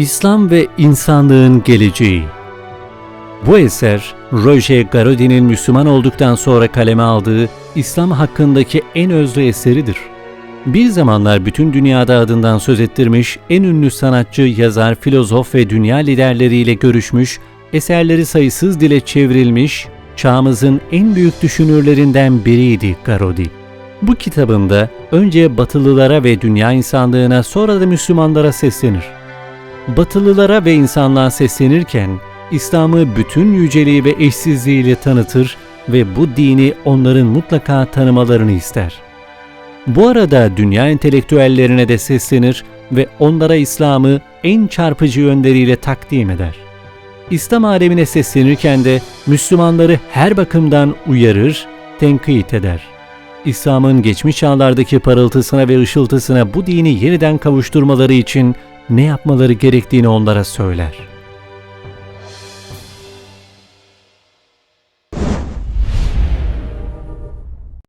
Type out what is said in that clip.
İslam ve insanlığın geleceği. Bu eser, Roger Garaudy'nin Müslüman olduktan sonra kaleme aldığı İslam hakkındaki en özlü eseridir. Bir zamanlar bütün dünyada adından söz ettirmiş en ünlü sanatçı, yazar, filozof ve dünya liderleriyle görüşmüş, eserleri sayısız dile çevrilmiş, çağımızın en büyük düşünürlerinden biriydi Garaudy. Bu kitabında önce Batılılara ve dünya insanlığına sonra da Müslümanlara seslenir. Batılılara ve insanlığa seslenirken İslam'ı bütün yüceliği ve eşsizliğiyle tanıtır ve bu dini onların mutlaka tanımalarını ister. Bu arada dünya entelektüellerine de seslenir ve onlara İslam'ı en çarpıcı yönleriyle takdim eder. İslam alemine seslenirken de Müslümanları her bakımdan uyarır, tenkit eder. İslam'ın geçmiş çağlardaki parıltısına ve ışıltısına bu dini yeniden kavuşturmaları için ne yapmaları gerektiğini onlara söyler.